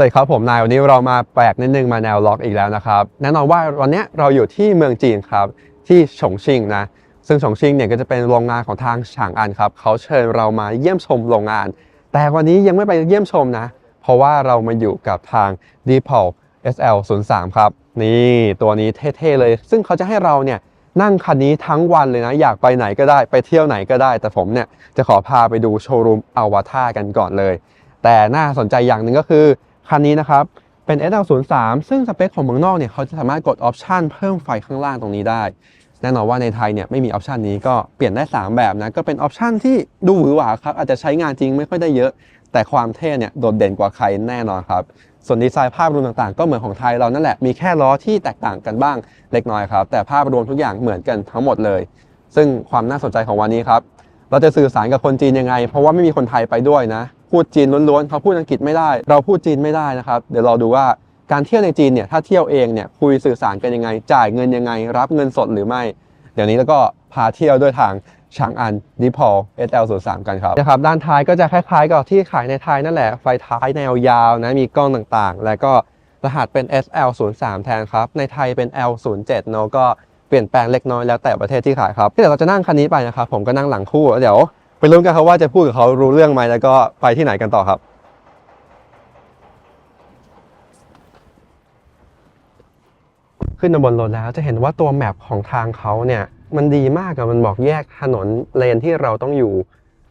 สวัสดีครับผมนายวันนี้เรามาแปลกนิดนึงมาแนวล็อกอีกแล้วนะครับแน่นอนว่าวันนี้เราอยู่ที่เมืองจีนครับที่ฉงชิ่งนะซึ่งฉงชิ่งเนี่ยก็จะเป็นโรงงานของทางฉางอันครับเขาเชิญเรามาเยี่ยมชมโรงงาน แต่วันนี้ยังไม่ไปเยี่ยมชมนะ เพราะว่าเรามาอยู่กับทาง d e p o l SL 0 3 ครับนี่ตัวนี้เท่ๆเลย ซึ่งเขาจะให้เราเนี่ยนั่งคันนี้ทั้งวันเลยนะ อยากไปไหนก็ได้ไปเที่ยวไหนก็ได้ แต่ผมเนี่ยจะขอพาไปดูโชว์รูมอวตารกันก่อนเลย แต่น่าสนใจอย่างหนึ่งก็คือ คันนี้นะครับเป็น S03 ซึ่งสเปคของเมืองนอกเนี่ยเขาจะสามารถกดออปชันเพิ่มไฟข้างล่างตรงนี้ได้ แน่นอนว่าในไทยเนี่ยไม่มีออปชันนี้ก็เปลี่ยนได้ 3 แบบนะ ก็เป็นออปชันที่ดูหวือหวาครับ อาจจะใช้งานจริงไม่ค่อยได้เยอะ แต่ความเท่เนี่ยโดดเด่นกว่าใครแน่นอนครับ ส่วนดีไซน์ภาพรวมต่างๆ ก็เหมือนของไทยเรานั่นแหละมีแค่ล้อที่แตกต่างกันบ้างเล็กน้อยครับ แต่ภาพรวมทุกอย่างเหมือนกันทั้งหมดเลย ซึ่งความน่าสนใจของวันนี้ครับเราจะสื่อสารกับคนจีนยังไง เพราะว่าไม่มีคนไทยไปด้วยนะ พูดจีนล้วนๆเขาพูดอังกฤษไม่ได้ เราพูดจีนไม่ได้นะครับเดี๋ยวเราดูว่าการเที่ยวในจีนเนี่ยถ้าเที่ยวเองเนี่ยคุยสื่อสารกันยังไง จ่ายเงินยังไง รับเงินสดหรือไม่ เดี๋ยวนี้แล้วก็พาเที่ยวด้วยทางฉางอันดิพอล SL03 กันครับนะครับด้านท้ายก็จะคล้ายๆกับที่ขายในไทยนั่นแหละ ไฟท้ายแนวยาวนะมีกล้องต่างๆ แล้วก็รหัสเป็น SL03 แทนครับ ในไทยเป็น L07 เนอะก็เปลี่ยนแปลงเล็กน้อยแล้วแต่ประเทศที่ขายครับเดี๋ยวเราจะนั่งคันนี้ไปนะครับผมก็นั่งหลังคู่เดี๋ยว ไปลุ้นกันครับว่าจะพูดกับเขารู้เรื่องไหมแล้วก็ไปที่ไหนกันต่อครับ ขึ้นมาบนรถแล้วจะเห็นว่าตัวแมปของทางเขาเนี่ยมันดีมากอะมันบอกแยกถนนเลนที่เราต้องอยู่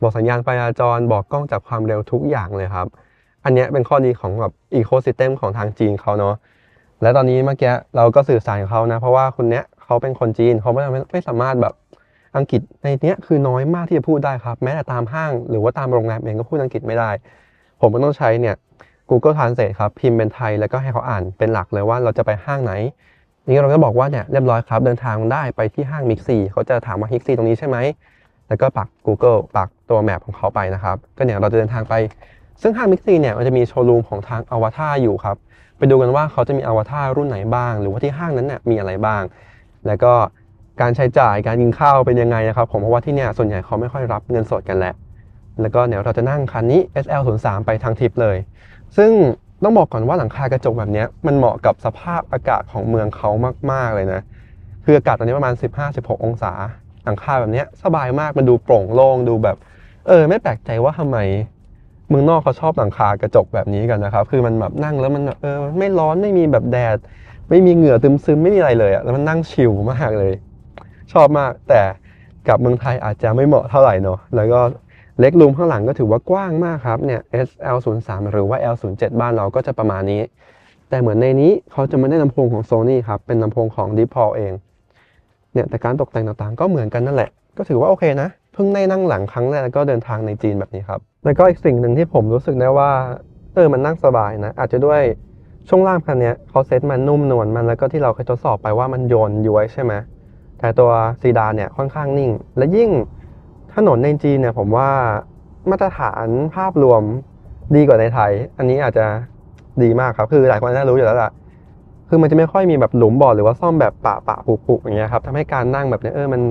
บอกสัญญาณไฟจราจรบอกกล้องจับความเร็วทุกอย่างเลยครับ อันนี้เป็นข้อดีของแบบอีโคซิสเต็มของทางจีนเขาเนาะและตอนนี้เมื่อกี้เราก็สื่อสารกับเขานะ เพราะว่าคนเนี้ยเขาเป็นคนจีนเขาไม่ไม่สามารถแบบ อังกฤษในเนี้ยคือน้อยมากที่จะพูดได้ครับ แม้แต่ตามห้างหรือว่าตามโรงแรมเองก็พูดอังกฤษไม่ได้ ผมก็ต้องใช้เนี่ย Google Translate ครับ พิมพ์เป็นไทยแล้วก็ให้เขาอ่านเป็นหลักเลยว่าเราจะไปห้างไหนนี่เราก็บอกว่าเนี่ยเรียบร้อยครับเดินทางได้ไปที่ห้างมิกซีเขาจะถามว่ามิกซีตรงนี้ใช่ไหมแล้วก็ปัก Google ปักตัวแมปของเขาไปนะครับ ก็เนี่ยเราจะเดินทางไป ซึ่งห้างมิกซีเนี่ยมันจะมีโชว์รูมของทางอวตารอยู่ครับ ไปดูกันว่าเขาจะมีอวตารรุ่นไหนบ้าง หรือว่าที่ห้างนั้นเนี่ยมีอะไรบ้าง แล้วก็ การใช้จ่ายการกินข้าวเป็นยังไงนะครับผมเพราะว่าที่เนี่ยส่วนใหญ่เขาไม่ค่อยรับเงินสดกันแหละ แล้วก็เดี๋ยวเราจะนั่งคันนี้ SL03 ไปทางทิปเลย ซึ่งต้องบอกก่อนว่าหลังคากระจกแบบเนี้ยมันเหมาะกับสภาพอากาศของเมืองเขามาก ๆ เลยนะ คืออากาศตอนนี้ประมาณ 15-16 องศา หลังคาแบบเนี้ยสบายมากมันดูโปร่งโล่งดูแบบ เออ ไม่แปลกใจว่าทำไมเมืองนอกเขาชอบหลังคากระจกแบบนี้กันนะครับ คือมันแบบนั่งแล้วมันเออไม่ร้อนไม่มีแบบแดด ไม่มีเหงื่อซึมซึมไม่มีอะไรเลยอะแล้วมันนั่งชิลมากเลย ชอบมาก แต่กับเมืองไทยอาจจะไม่เหมาะเท่าไหร่เนอะแล้วก็เล็กรูมข้างหลังก็ถือว่ากว้างมากครับเนี่ย SL03 หรือว่า L07 บ้านเราก็จะประมาณนี้ แต่เหมือนในนี้เขาจะไม่ได้ลำโพงของ Sony ครับ เป็นลำโพงของ d e p a l เอง เนี่ยแต่การตกแต่งต่างๆ ก็เหมือนกันนั่นแหละ ก็ถือว่าโอเคนะ เพิ่งได้นั่งหลังครั้งแรกแล้วก็เดินทางในจีนแบบนี้ครับ แล้วก็อีกสิ่งหนึ่งที่ผมรู้สึกได้ว่า เออมันนั่งสบายนะ อาจจะด้วยช่วงล่างคันนี้เขาเซ็ตมันนุ่มนวลมันแล้วก็ที่เราเคยทดสอบไปว่ามันโยนย้วยใช่ไหม แต่ตัวซีดานเนี่ยค่อนข้างนิ่ง และยิ่งถนนในจีนเนี่ยผมว่ามาตรฐานภาพรวมดีกว่าในไทย อันนี้อาจจะดีมากครับ คือหลายคนน่ารู้อยู่แล้วล่ะ คือมันจะไม่ค่อยมีแบบหลุมบ่อหรือว่าซ่อมแบบปะปะปุปุอย่างเงี้ยครับทำให้การนั่งแบบเนี้ยเออมัน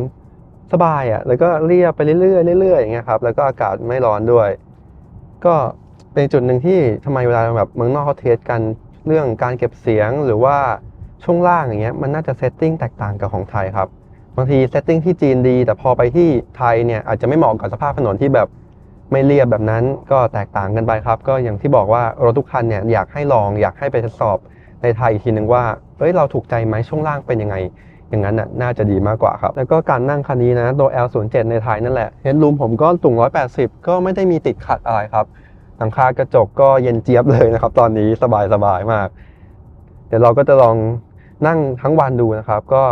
สบายอะ แล้วก็เรียบไปเรื่อยๆเรื่อยๆอย่างเงี้ยครับ แล้วก็อากาศไม่ร้อนด้วย ก็เป็นจุดหนึ่งที่ทำไมเวลาแบบเมืองนอกเขาเทสกันเรื่องการเก็บเสียงหรือว่า ช่วงล่างอย่างเงี้ยมันน่าจะเซตติ้งแตกต่างกับของไทยครับบางทีเซตติ้งที่จีนดี แต่พอไปที่ไทยเนี่ยอาจจะไม่เหมาะกับสภาพถนนที่แบบไม่เรียบแบบนั้นก็แตกต่างกันไปครับ ก็อย่างที่บอกว่ารถทุกคันเนี่ยอยากให้ลองอยากให้ไปทดสอบในไทยอีกทีนึงว่าเอ้ยเราถูกใจไหมช่วงล่างเป็นยังไง อย่างนั้นน่ะน่าจะดีมากกว่าครับ แล้วก็การนั่งคันนี้นะตัว L07 ในไทยนั่นแหละเฮดรูมผมก็ตุ่ง180 ก็ไม่ได้มีติดขัดอะไรครับหลังคากระจกก็เย็นเจี๊ยบเลยนะครับ ตอนนี้สบายสบายๆมาก เดี๋ยวเราก็จะลอง นั่งทั้งวันดูนะครับ ก็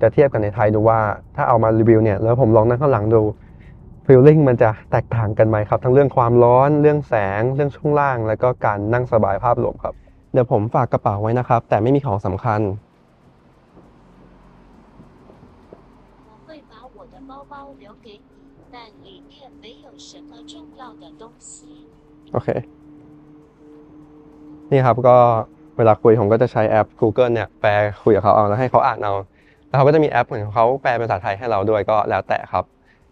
จะเทียบกันในไทยดูว่าถ้าเอามารีวิวเนี่ยแล้วผมลองนั่งข้างหลังดูฟีลลิ่งมันจะแตกต่างกันไหมครับ ทั้งเรื่องความร้อนเรื่องแสง เรื่องช่วงล่าง แล้วก็การนั่งสบายภาพรวมครับ เดี๋ยวผมฝากกระเป๋าไว้นะครับ แต่ไม่มีของสำคัญโอเค นี่ครับก็ เวลาคุยผมก็จะใช้แอป Google เนี่ยแปลคุยกับเขาเอาแล้วให้เขาอ่านเอาแล้วเขาก็จะมีแอปเหมือนเขาแปลเป็นภาษาไทยให้เราด้วยก็แล้วแต่ครับ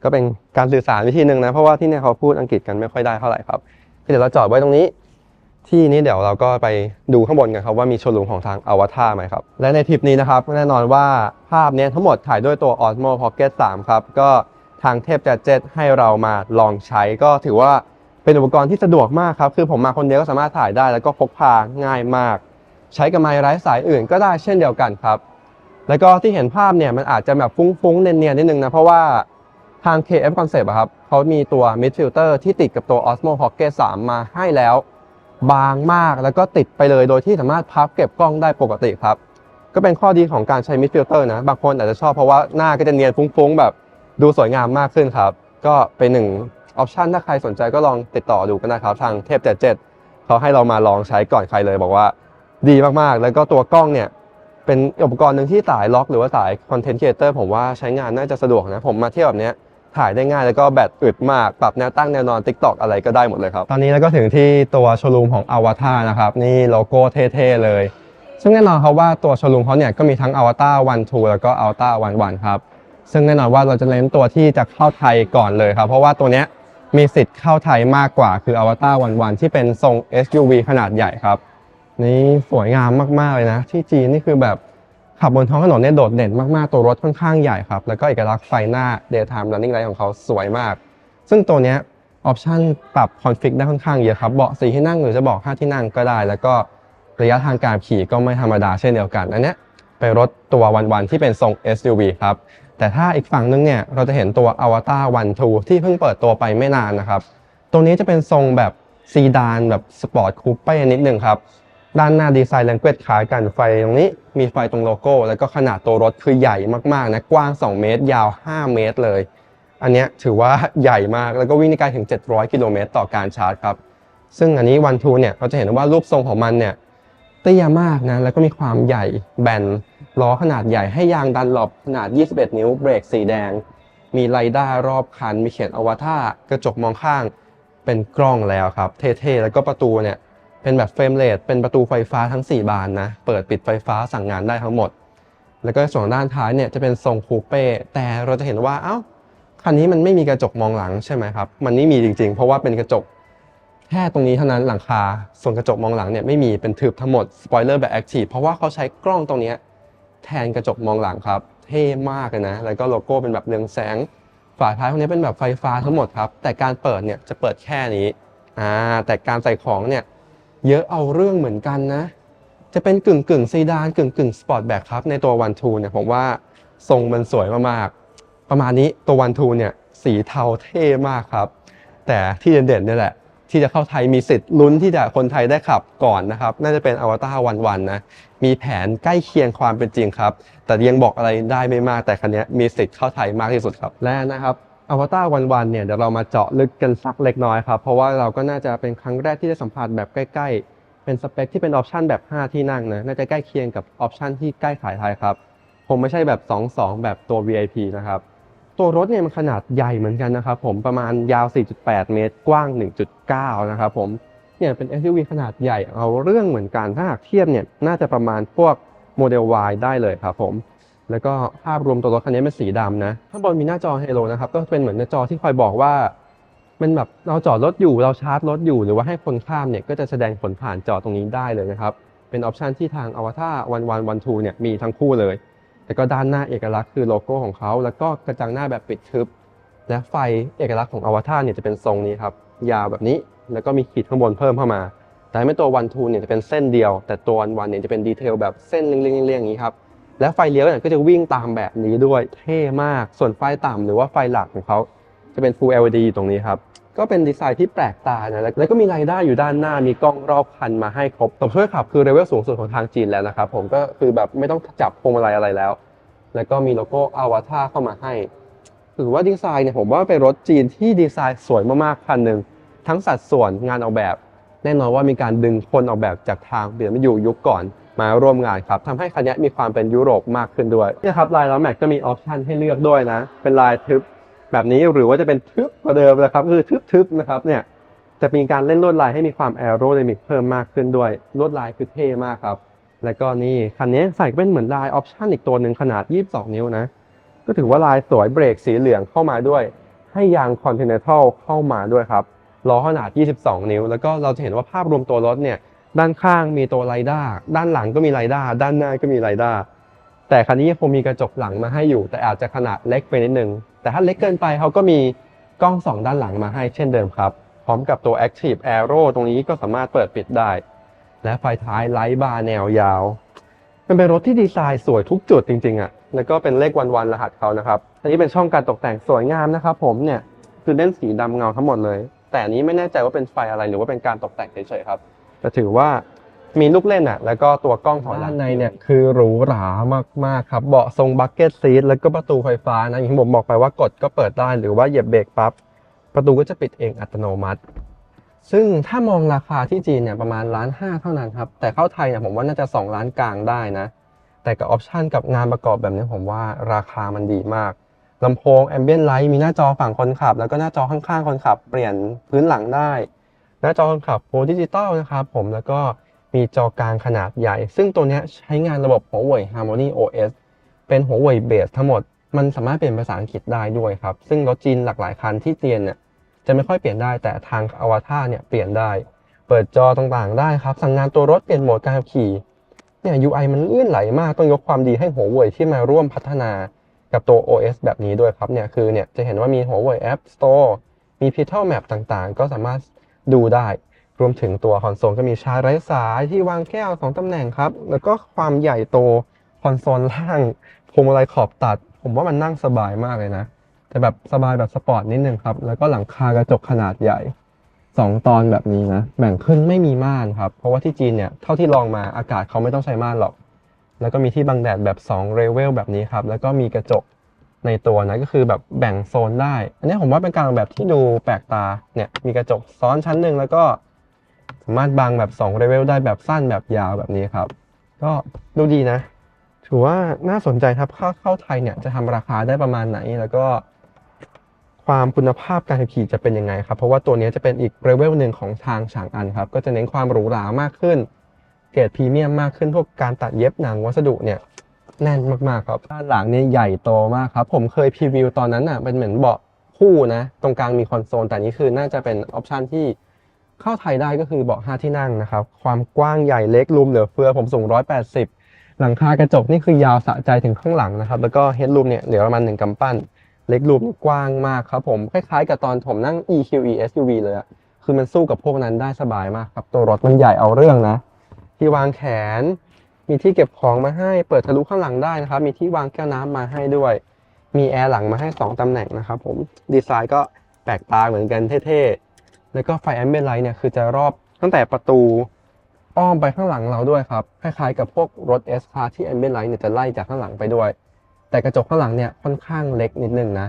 ก็เป็นการสื่อสารวิธีหนึ่งนะเพราะว่าที่เนี่ยเขาพูดอังกฤษกันไม่ค่อยได้เท่าไหร่ครับเดี๋ยวเราจอดไว้ตรงนี้ ที่นี้เดี๋ยวเราก็ไปดูข้างบนกันครับว่ามีโชว์รูมของทางอวตารไหมครับและในทริปนี้นะครับแน่นอนว่าภาพเนี้ยทั้งหมดถ่ายด้วยตัว Osmo Pocket 3 ครับก็ทางเทพจัดเจ็ตให้เรามาลองใช้ก็ถือว่าเป็นอุปกรณ์ที่สะดวกมากครับคือผมมาคนเดียวก็สามารถถ่ายได้แล้วก็พกพาง่ายมาก ใช้กับไมค์ไร้สายอื่นก็ได้เช่นเดียวกันครับ แล้วก็ที่เห็นภาพเนี่ยมันอาจจะแบบฟุ้งๆเนียนๆนิดนึงนะ เพราะว่าทาง KF Concept อะครับเขามีตัว Mid Filter ที่ติดกับตัว Osmo Pocket 3 มาให้แล้ว บางมากแล้วก็ติดไปเลยโดยที่สามารถพับเก็บกล้องได้ปกติครับ ก็เป็นข้อดีของการใช้ Mid Filter นะ บางคนอาจจะชอบเพราะว่าหน้าก็จะเนียนฟุ้งๆ แบบดูสวยงามมากขึ้นครับ ก็เป็นหนึ่งออปชันถ้าใครสนใจก็ลองติดต่อดูกันนะครับ ทางเทพเจ็ดเขาให้เรามาลองใช้ก่อนใครเลยบอกว่า ดีมากๆ แล้วก็ตัวกล้องเนี่ยเป็นอุปกรณ์หนึ่งที่สายล็อกหรือว่าสายคอนเทนต์ครีเอเตอร์ผมว่าใช้งานน่าจะสะดวกนะ ผมมาเที่ยวแบบเนี้ยถ่ายได้ง่ายแล้วก็แบตอึดมาก ปรับแนวตั้งแนวนอน t ิ k t o k อะไรก็ได้หมดเลยครับ ตอนนี้เราก็ถึงที่ตัวโชว์รูมของ Avatar นะครับ นี่โลโก้เท่ๆเลย ซึ่งแน่นอนครับว่าตัวโชว์รูมเขาเนี่ยก็มีทั้ง Avatar 1 2แล้วก็ Avatar 1 1ครับ ซึ่งแน่นอนว่าเราจะเน้นตัวที่จะเข้าไทยก่อนเลยครับ เพราะว่าตัวเนี้ยมีสิทธิ์เข้าไทยมากกว่าคือ Avatar 1 1ที่เป็นทรง SUV ขนาดใหญ่ครับ นี่สวยงามมากๆเลยนะ ที่จีนนี่คือแบบขับบนท้องถนนเนี่ยโดดเด่นมากๆ ตัวรถค่อนข้างใหญ่ครับ แล้วก็เอกลักษณ์ไฟหน้า daytime running light ของเขาสวยมาก ซึ่งตัวเนี้ยออปชันปรับคอนฟิกได้ค่อนข้างเยอะครับ เบาะสี่ที่นั่งหรือจะเบาะห้าที่นั่งก็ได้ แล้วก็ระยะทางการขี่ก็ไม่ธรรมดาเช่นเดียวกัน อันเนี้ยเป็นรถตัววันๆที่เป็นทรง SUV ครับ แต่ถ้าอีกฝั่งนึงเนี่ยเราจะเห็นตัว Avatar 1 2ที่เพิ่งเปิดตัวไปไม่นานนะครับตรงนี้จะเป็นทรงแบบซีดานแบบสปอร์ตคูเป้นิดนึงครับ ด้านหน้าดีไซน์แลงเกจคล้ายกันไฟตรงนี้มีไฟตรงโลโก้ แล้วก็ขนาดตัวรถคือใหญ่มากๆนะกว้าง 2 เมตร ยาว 5 เมตรเลย อันนี้ถือว่าใหญ่มากแล้วก็วิ่งได้ไกลถึง 700 กิโลเมตรต่อการชาร์จครับ ซึ่งอันนี้วันทูเนี่ยเราจะเห็นว่ารูปทรงของมันเนี่ยเตี้ยมากนะแล้วก็มีความใหญ่แบนล้อขนาดใหญ่ให้ยางดันหลบขนาด 21 นิ้วเบรกสีแดง มีไรด้ารอบคันมีเขียนอวตารกระจกมองข้างเป็นกล้องแล้วครับ เท่ๆแล้วก็ประตูเนี่ย เป็นแบบเฟรมเลสเป็นประตูไฟฟ้าทั้ง 4 บานนะ เปิดปิดไฟฟ้าสั่งงานได้ทั้งหมด แล้วก็ส่วนด้านท้ายเนี่ยจะเป็นทรงคูเป้ แต่เราจะเห็นว่า เอ้า คันนี้มันไม่มีกระจกมองหลังใช่ไหมครับ มันไม่มีจริงๆ เพราะว่าเป็นกระจกแค่ตรงนี้เท่านั้นหลังคา ส่วนกระจกมองหลังเนี่ยไม่มีเป็นทึบทั้งหมดสปอยเลอร์แบบแอคทีฟเพราะว่าเขาใช้กล้องตรงนี้แทนกระจกมองหลังครับ เท่มากเลยนะ แล้วก็โลโก้เป็นแบบเรืองแสง ฝาท้ายพวกนี้เป็นแบบไฟฟ้าทั้งหมดครับ แต่การเปิดเนี่ยจะเปิดแค่นี้ อ่า แต่การใส่ของเนี่ย เยอะเอาเรื่องเหมือนกันนะ จะเป็นกึ่งกึ่งซีดานกึ่งกึ่งสปอร์ตแบ็คครับในตัววันทูเนี่ยผมว่าทรงมันสวยมากๆ ประมาณนี้ตัววันทูเนี่ยสีเทาเท่มากครับ แต่ที่เด่นๆเนี่แหละ ที่จะเข้าไทยมีสิทธิ์ลุ้นที่จะคนไทยได้ขับก่อนนะครับ น่าจะเป็นอวตารวันวันนะ มีแผนใกล้เคียงความเป็นจริงครับ แต่ยังบอกอะไรได้ไม่มากแต่คันนี้มีสิทธิ์เข้าไทยมากที่สุดครับและนะครับ อวตารวันวันเนี่ยเดี๋ยวเรามาเจาะลึกกันสักเล็กน้อยครับ เพราะว่าเราก็น่าจะเป็นครั้งแรกที่ได้สัมผัสแบบใกล้ๆ เป็นสเปคที่เป็นออปชันแบบ 5 ที่นั่งนะน่าจะใกล้เคียงกับออปชันที่ใกล้ขายไทยครับคงไม่ใช่แบบ 2-2 แบบตัว VIP นะครับตัวรถเนี่ยมันขนาดใหญ่เหมือนกันนะครับผมประมาณยาว 4.8 เมตร กว้าง 1.9 นะครับผมเนี่ยเป็น SUV ขนาดใหญ่เอาเรื่องเหมือนกันถ้าหากเทียบเนี่ยน่าจะประมาณพวกโมเดล Y ได้เลยครับผม แล้วก็ภาพรวมตัวรถคันนี้เป็นสีดำนะข้างบนมีหน้าจอไฮโลนะครับก็เป็นเหมือนหน้าจอที่คอยบอกว่า มันแบบเราจอดรถอยู่เราชาร์จรถอยู่หรือว่าให้คนข้ามเนี่ยก็จะแสดงผลผ่านจอตรงนี้ได้เลยนะครับ เป็นออปชันที่ทาง Avatar วันวันวันทูเนี่ยมีทั้งคู่เลย แต่ก็ด้านหน้าเอกลักษณ์คือโลโก้ของเขา แล้วก็กระจังหน้าแบบปิดทึบ และไฟเอกลักษณ์ของอวตารเนี่ยจะเป็นทรงนี้ครับยาวแบบนี้แล้วก็มีขีดข้างบนเพิ่มเข้ามา แต่ไม่ตัววันทูเนี่ยจะเป็นเส้นเดียว แต่ตัววันวันเนี่ยจะเป็นดีเทลแบบเส้นเรียงๆอย่างนี้ครับ และไฟเลี้ยวเนี่ยก็จะวิ่งตามแบบนี้ด้วยเท่มากส่วนไฟต่ำหรือว่าไฟหลักของเขาจะเป็น Full LED ตรงนี้ครับก็เป็นดีไซน์ที่แปลกตานะแล้วก็มีไรด้าอยู่ด้านหน้ามีกล้องรอบคันมาให้ครบตัวช่วยขับคือเลเวลสูงสุดของทางจีนแล้วนะครับผมก็คือแบบไม่ต้องจับพวงมาลัยอะไรแล้ว แล้วก็มีโลโก้อวตารเข้ามาให้ถือว่าดีไซน์เนี่ยผมว่าเป็นรถจีนที่ดีไซน์สวยมากๆคันหนึ่งทั้งสัดส่วนงานออกแบบ แน่นอนว่ามีการดึงคนออกแบบจากทางเบียร์มาอยู่ยุคก่อน มาร่วมงานครับทำให้คันนี้มีความเป็นยุโรปมากขึ้นด้วยนี่ครับลายล้อแม็กก็มีออปชันให้เลือกด้วยนะ เป็นลายทึบแบบนี้หรือว่าจะเป็นทึบกว่าเดิมนะครับคือทึบๆนะครับเนี่ยจะมีการเล่นลวดลายให้มีความแอโรไดนามิกเพิ่มมากขึ้นด้วยลวดลายคือเท่มากครับ แล้วก็นี่คันนี้ใส่เป็นเหมือนลายออปชันอีกตัวหนึ่งขนาด 22 นิ้วนะ ก็ถือว่าลายสวยเบรกสีเหลืองเข้ามาด้วย ให้ยาง Continental เข้ามาด้วยครับล้อขนาด 22 นิ้ว แล้วก็เราจะเห็นว่าภาพรวมตัวรถเนี่ย ด้านข้างมีตัวไรด้าด้านหลังก็มีไรด้าด้านหน้าก็มีไรด้าแต่คันนี้ยังคงมีกระจกหลังมาให้อยู่ แต่อาจจะขนาดเล็กไปนิดนึง แต่ถ้าเล็กเกินไปเขาก็มีกล้องสองด้านหลังมาให้เช่นเดิมครับ พร้อมกับตัว Active Arrow ตรงนี้ก็สามารถเปิดปิดได้ และไฟท้ายไลท์บาร์แนวยาว มันเป็นรถที่ดีไซน์สวยทุกจุดจริงๆอะ่ะแล้วก็เป็นเลขวันๆรหัสเขานะครับ อันนี้เป็นช่องการตกแต่งสวยงามนะครับผมเนี่ยคือเล่นสีดำเงาทั้งหมมดเลย แต่อันนี้ไม่แน่ใจว่าเป็นไฟอะไรหรือว่าเป็นการตกแต่งเฉยๆครับ แต่ถือว่ามีลูกเล่นอะ แล้วก็ตัวกล้องของด้านในเนี่ยคือหรูหรามากๆครับ เบาะทรงบักเก็ตซีทแล้วก็ประตูไฟฟ้านะอย่างที่ผมบอกไปว่ากดก็เปิดได้หรือว่าเหยียบเบรกปั๊บประตูก็จะปิดเองอัตโนมัติ ซึ่งถ้ามองราคาที่จีนเนี่ยประมาณล้านห้าเท่านั้นครับ แต่เข้าไทยเนี่ยผมว่าน่าจะ 2 ล้านกลางได้นะ แต่กับออปชันกับงานประกอบแบบนี้ผมว่าราคามันดีมากลำโพงแอมเบียนไลท์มีหน้าจอฝั่งคนขับ แล้วก็หน้าจอข้างๆคนขับ เปลี่ยนพื้นหลังได้ หน้าจอคนขับโปรดิจิตอลนะครับผมแล้วก็มีจอกลางขนาดใหญ่ ซึ่งตัวนี้ใช้งานระบบ Huawei Harmony OS เป็น Huawei Base ทั้งหมด มันสามารถเปลี่ยนภาษาอังกฤษได้ด้วยครับ ซึ่งรถจีนหลากหลายคันที่เจียนเนี่ยจะไม่ค่อยเปลี่ยนได้แต่ทางอวตารเนี่ยเปลี่ยนได้ เปิดจอต่างๆ ได้ครับ สั่งงานตัวรถเปลี่ยนโหมดการขับขี่เนี่ย UI มันลื่นไหลมากต้องยกความดีให้หัวเว่ยที่มาร่วมพัฒนากับตัว OS แบบนี้ด้วยครับเนี่ยคือเนี่ยจะเห็นว่ามีหัวเว่ย App Store มี p i t a l Map ต่างๆ ก็สามารถ ดูได้ รวมถึงตัวคอนโซลก็มีชาร์จไร้สายที่วางแก้ว 2ตำแหน่งครับ แล้วก็ความใหญ่โตคอนโซลล่างพวงมาลัยขอบตัด ผมว่ามันนั่งสบายมากเลยนะแต่แบบสบายแบบสปอร์ตนิดนึงครับ แล้วก็หลังคากระจกขนาดใหญ่ 2 ตอนแบบนี้นะ แบ่งขึ้นไม่มีม่านครับ เพราะว่าที่จีนเนี่ย เท่าที่ลองมาอากาศเขาไม่ต้องใช้ม่านหรอก แล้วก็มีที่บังแดดแบบ 2 เรเวลแบบนี้ครับ แล้วก็มีกระจก ในตัวนะก็คือแบบแบ่งโซนได้ อันนี้ผมว่าเป็นการออกแบบที่ดูแปลกตาเนี่ยมีกระจกซ้อนชั้นหนึ่งแล้วก็สามารถบังแบบ2เรเวลได้แบบสั้นแบบยาวแบบนี้ครับ ก็ดูดีนะ ถือว่าน่าสนใจครับเข้าเข้าไทยเนี่ยจะทำราคาได้ประมาณไหนแล้วก็ ความคุณภาพการขับขี่จะเป็นยังไงครับ เพราะว่าตัวนี้จะเป็นอีกเลเวลหนึ่งของทางฉางอันครับ ก็จะเน้นความหรูหรามากขึ้น เกรดพรีเมียมมากขึ้นพวกการตัดเย็บหนังวัสดุเนี่ย แน่นมากๆครับด้านหลังเนี่ยใหญ่โตมากครับ ผมเคยพรีวิวตอนนั้นอะเป็นเหมือนเบาะคู่นะ ตรงกลางมีคอนโซล แต่นี้คือน่าจะเป็นออปชันที่เข้าไทยได้ก็คือเบาะ5ที่นั่งนะครับ ความกว้างใหญ่เล็กรูมเหลือเฟือผมสูง 180 หลังคากระจกนี่คือยาวสะใจถึงข้างหลังนะครับ แล้วก็เฮดรูมเนี่ยเหลือประมาณหนึ่งกำปั้น เล็กรูมกว้างมากครับผมคล้ายๆ กับตอนผมนั่ง EQE SUV เลยอะคือมันสู้กับพวกนั้นได้สบายมากครับ ตัวรถมันใหญ่เอาเรื่องนะ ที่วางแขน มีที่เก็บของมาให้ เปิดทะลุข้างหลังได้นะครับ มีที่วางแก้วน้ำมาให้ด้วย มีแอร์หลังมาให้ 2ตำแหน่งนะครับผม ดีไซน์ก็แปลกตาเหมือนกันเท่ๆ แล้วก็ไฟแอมเบียนไลท์เนี่ยคือจะรอบตั้งแต่ประตูอ้อมไปข้างหลังเราด้วยครับ คล้ายๆกับพวกรถ S Class ที่แอมเบียนไลท์เนี่ยจะไล่จากข้างหลังไปด้วย แต่กระจกข้างหลังเนี่ยค่อนข้างเล็กนิดนึงนะ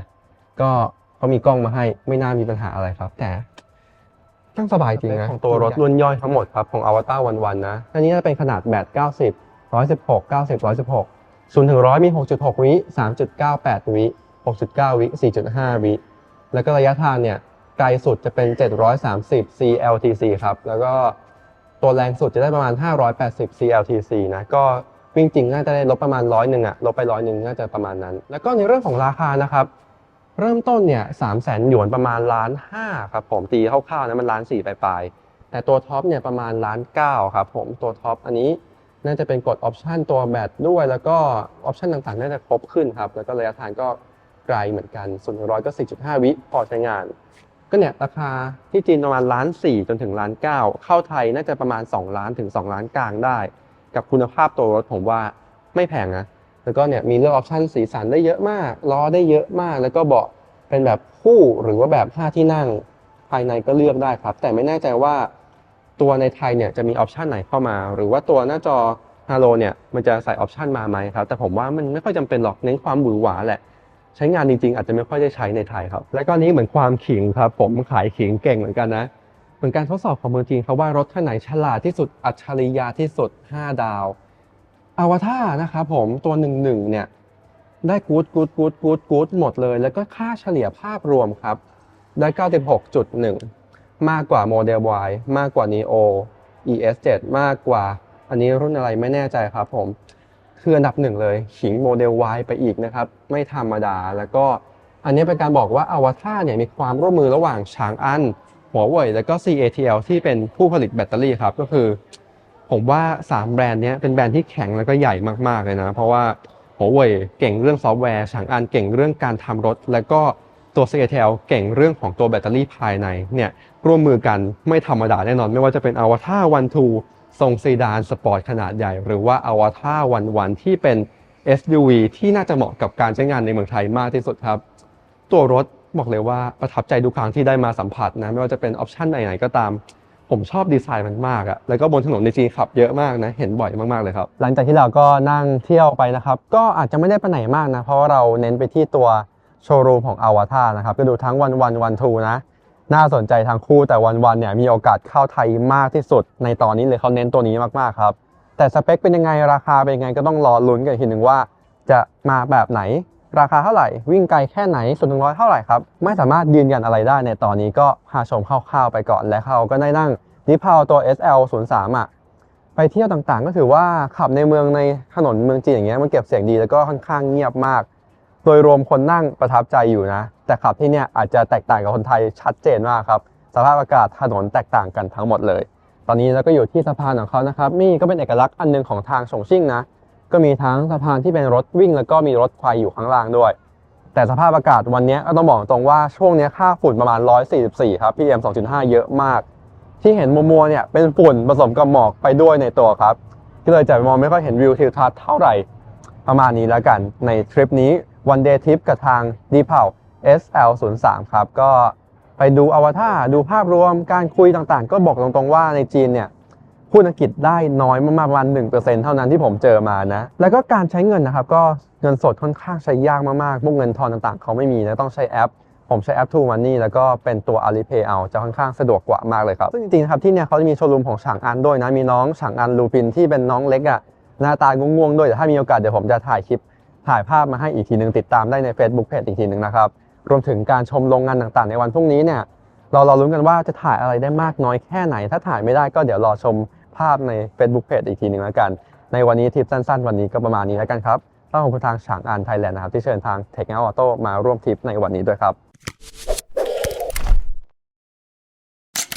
ก็เขามีกล้องมาให้ไม่น่ามีปัญหาอะไรครับ แต่ตั้งสบายจริงนะของตัวรถรุ่นย่อยทั้งหมดครับ ของอวตารวันวันนะ อันนี้จะเป็นขนาดแบต90 116 90 116 0ถึง100 มี 6.6 วิ 3.98 วิ 6.9 วิ 4.5 วิ แล้วก็ระยะทางเนี่ย ไกลสุดจะเป็น 730 CLTC ครับ แล้วก็ตัวแรงสุดจะได้ประมาณ 580 CLTC นะ ก็วิ่งจริงน่าจะได้ลดประมาณร้อยหนึ่งอะลดไปร้อยหนึ่งน่าจะประมาณนั้น แล้วก็ในเรื่องของราคานะครับ เริ่มต้นเนี่ยสามแสนหยวนประมาณล้านห้าครับผมตีคร่าวๆนะมันล้านสี่ปลายๆแต่ตัวท็อปเนี่ยประมาณล้านเก้าครับผมตัวท็อปอันนี้ น่าจะเป็นกดออปชันตัวแบตด้วย แล้วก็ออปชันต่างๆ น่าจะครบขึ้นครับ แล้วก็ระยะทางก็ไกลเหมือนกันส่วนร้อยก็ 4.5 วิพอใช้งาน ก็เนี่ยราคาที่จีนประมาณล้านสี่จนถึงล้านเก้าเข้าไทยน่าจะประมาณ 2 ล้านถึง 2 ล้านกลางได้ กับคุณภาพตัวรถผมว่าไม่แพงนะแล้วก็เนี่ยมีเลือกออปชันสีสันได้เยอะมากล้อได้เยอะมาก แล้วก็เบาะเป็นแบบคู่หรือว่าแบบ 5 ที่นั่ง ภายในก็เลือกได้ครับ แต่ไม่แน่ใจว่า ตัวในไทยเนี่ยจะมีออปชันไหนเข้ามา หรือว่าตัวหน้าจอฮาโลเนี่ยมันจะใส่ออปชันมาไหมครับ แต่ผมว่ามันไม่ค่อยจำเป็นหรอกเน้นความหวือหวาแหละ ใช้งานจริงๆ อาจจะไม่ค่อยได้ใช้ในไทยครับ และก็นี้เหมือนความขิงครับ ผมขายขิงเก่งเหมือนกันนะ เหมือนการทดสอบของเมืองจีนเขาว่ารถคันไหนฉลาดที่สุดอัจฉริยะที่สุด 5 ดาวอวตารนะครับผมตัวหนึ่งหนึ่งเนี่ยได้กู๊ดกู๊ดกู๊ดกู๊ดกู๊ดหมดเลย แล้วก็ค่าเฉลี่ยภาพรวมครับได้ 96.1 มากกว่าโมเดล Y มากกว่า Neo ES7 มากกว่า อันนี้รุ่นอะไรไม่แน่ใจครับผม คืออันดับหนึ่งเลยขิงโมเดล Y ไปอีกนะครับ ไม่ธรรมดาแล้วก็อันนี้เป็นการบอกว่าอวตารเนี่ยมีความร่วมมือระหว่างฉางอันหัวเว่ยแล้วก็ CATL ที่เป็นผู้ผลิตแบตเตอรี่ครับก็คือ ผมว่า 3 แบรนด์นี้เป็นแบรนด์ที่แข็งแล้วก็ใหญ่มากๆเลยนะ เพราะว่าหัวเว่ยเก่งเรื่องซอฟต์แวร์ฉางอันเก่งเรื่องการทำรถ แล้วก็ตัว c a t l เก่งเรื่องของตัวแบตเตอรี่ภายในเนี่ย ร่วมมือกันไม่ธรรมดาแน่นอน ไม่ว่าจะเป็น a v a t a r One Two ทรงซีดานสปอร์ตขนาดใหญ่ หรือว่า a v a t a r One One ที่เป็น SUV ที่น่าจะเหมาะกับการใช้งานในเมืองไทยมากที่สุดครับ ตัวรถบอกเลยว่าประทับใจทุกครั้งที่ได้มาสัมผัสนะ ไม่ว่าจะเป็นออปชันไหนๆก็ตาม ผมชอบดีไซน์มันมากอะแล้วก็บนถนนในจีนขับเยอะมากนะ เห็นบ่อยมากๆเลยครับ หลังจากที่เราก็นั่งเที่ยวไปนะครับ ก็อาจจะไม่ได้ไปไหนมากนะ เพราะว่าเราเน้นไปที่ตัวโชว์รูมของอวตารนะครับ ก็ดูทั้งวันวันวันทูนะ น่าสนใจทั้งคู่แต่วันวันเนี่ยมีโอกาสเข้าไทยมากที่สุด ในตอนนี้เลยเขาเน้นตัวนี้มากๆครับ แต่สเปคเป็นยังไงราคาเป็นยังไงก็ต้องรอลุ้นกันทีหนึ่งว่า จะมาแบบไหน ราคาเท่าไหร่ วิ่งไกลแค่ไหนส่วนถึงร้อยเท่าไหร่ครับ ไม่สามารถยืนยันอะไรได้ในตอนนี้ก็พาชมคร่าวๆไปก่อนและเขาก็ได้นั่งนิพาวตัว SL 0 3 อะไปเที่ยวต่างๆ ก็ถือว่าขับในเมืองในถนนเมืองจีนอย่างเงี้ยมันเก็บเสียงดีแล้วก็ค่อนข้างเงียบมาก โดยรวมคนนั่งประทับใจอยู่นะ แต่ขับที่เนี่ยอาจจะแตกต่างกับคนไทยชัดเจนมากครับสภาพอากาศถนนแตกต่างกันทั้งหมดเลย ตอนนี้เราก็อยู่ที่สะพานของเขานะครับนี่ก็เป็นเอกลักษณ์อันหนึงของทางฉงชิ่งนะ ก็มีทั้งสะพานที่เป็นรถวิ่ง แล้วก็มีรถไฟอยู่ข้างล่างด้วย แต่สภาพอากาศวันนี้ก็ต้องบอกตรงว่าช่วงนี้ค่าฝุ่นประมาณ 144 ครับ PM 2.5 เยอะมาก ที่เห็นมัวๆเนี่ยเป็นฝุ่นผสมกับหมอกไปด้วยในตัวครับก็เลยจะมองไม่ค่อยเห็นวิวทิวทัศน์เท่าไหร่ประมาณนี้แล้วกันในทริปนี้ one day trip กับทาง d e p a l SL03 ครับ ก็ไปดูอวตารดูภาพรวมการคุยต่างๆ ก็บอกตรงๆว่าในจีนเนี่ยพูดอังกฤษได้น้อยมากๆประมาณ1%เท่านั้นที่ผมเจอมานะ แล้วก็การใช้เงินนะครับ ก็เงินสดค่อนข้างใช้ยากมากๆพวกเงินทอนต่างๆ เขาไม่มีนะต้องใช้แอป ผมใช้แอป True Money แล้วก็เป็นตัว Alipay เอาจะค่อนข้างสะดวกกว่ามากเลยครับ ซึ่งจริงๆนะครับที่เนี่ยเขาจะมีโชว์รูมของฉางอันด้วยนะ มีน้องฉางอันลูปินที่เป็นน้องเล็กอะ่ะหน้าตาง่วงๆด้วยแต่ถ้ามีโอกาสเดี๋ยวผมจะถ่ายคลิป ถ่ายภาพมาให้อีกทีนึงติดตามได้ใน Facebook Page อีกทีหนึ่งนะครับ รวมถึงการชมโรงงานต่างๆ ในวันพรุ่งนี้เนี่ยเราเราลุ้นกันว่าจะถ่ายอะไรได้มากน้อยแค่ไหน ถ้าถ่ายไม่ได้ก็เดี๋ยวรอชมภาพใน Facebook Page อีกทีหนึ่งแล้วกัน ในวันนี้ทริปสั้นๆ วันนี้ก็ประมาณนี้แล้วกันครับต้องขอบคุณทางฉางอันไทยแลนด์นะครับที่เชิญทาง Tech Auto มาร่วมทริปในวันนี้ด้วยครับ